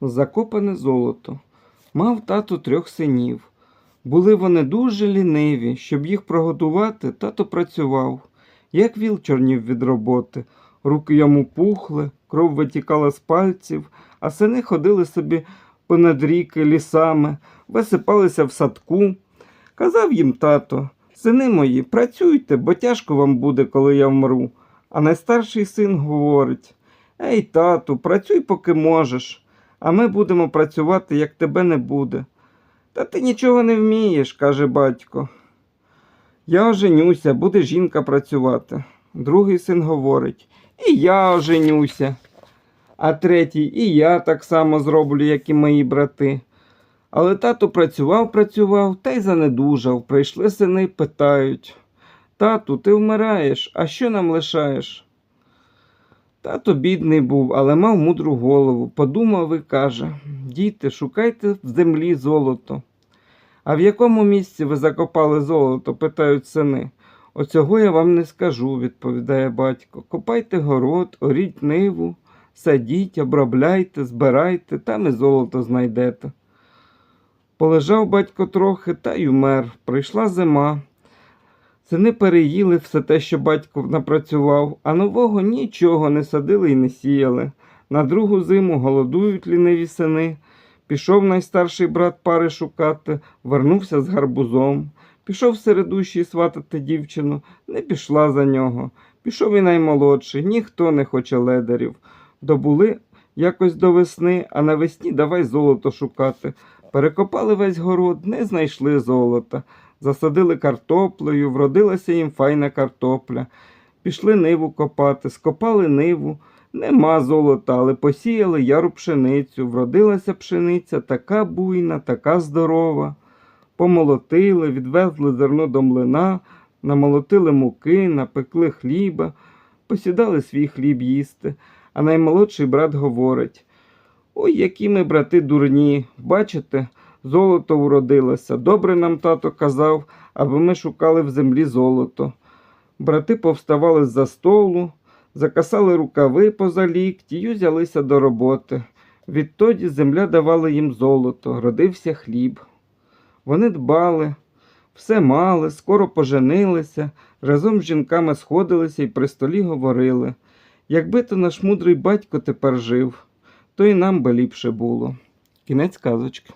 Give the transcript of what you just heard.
Закопане золото. Мав тато трьох синів. Були вони дуже ліниві, щоб їх прогодувати, тато працював, як віл чорнів від роботи. Руки йому пухли, кров витікала з пальців, а сини ходили собі понад ріки лісами, висипалися в садку. Казав їм тато, сини мої, працюйте, бо тяжко вам буде, коли я вмру. А найстарший син говорить: Ей, тату, працюй, поки можеш, а ми будемо працювати, як тебе не буде. Та ти нічого не вмієш, каже батько. Я оженюся, буде жінка працювати. Другий син говорить, і я оженюся. А третій, і я так само зроблю, як і мої брати. Але тато працював, працював та й занедужав. Прийшли сини, питають Тату, ти вмираєш, а що нам лишаєш? Тато бідний був, але мав мудру голову. Подумав і каже Діти, шукайте в землі золото. А в якому місці ви закопали золото? питають сини. Оцього я вам не скажу, відповідає батько. Копайте город, оріть ниву, садіть, обробляйте, збирайте, там і золото знайдете. Полежав батько трохи та й умер. Прийшла зима. Сини переїли все те, що батько напрацював, а нового нічого не садили і не сіяли. На другу зиму голодують ліниві сини. Пішов найстарший брат пари шукати, вернувся з гарбузом. Пішов середущий сватати дівчину, не пішла за нього. Пішов і наймолодший, ніхто не хоче ледарів. Добули якось до весни, а навесні давай золото шукати. Перекопали весь город, не знайшли золота. Засадили картоплею, вродилася їм файна картопля. Пішли ниву копати, скопали ниву. Нема золота, але посіяли яру пшеницю. Вродилася пшениця така буйна, така здорова. Помолотили, відвезли зерно до млина, намолотили муки, напекли хліба, посідали свій хліб їсти. А наймолодший брат говорить: Ой, які ми, брати, дурні, бачите, золото вродилося. Добре нам тато казав, аби ми шукали в землі золото. Брати повставали з-за столу, закасали рукави поза лікті й узялися до роботи. Відтоді земля давала їм золото, родився хліб. Вони дбали, все мали, скоро поженилися, разом з жінками сходилися і при столі говорили. Якби то наш мудрий батько тепер жив, то і нам би ліпше було. Кінець казочки.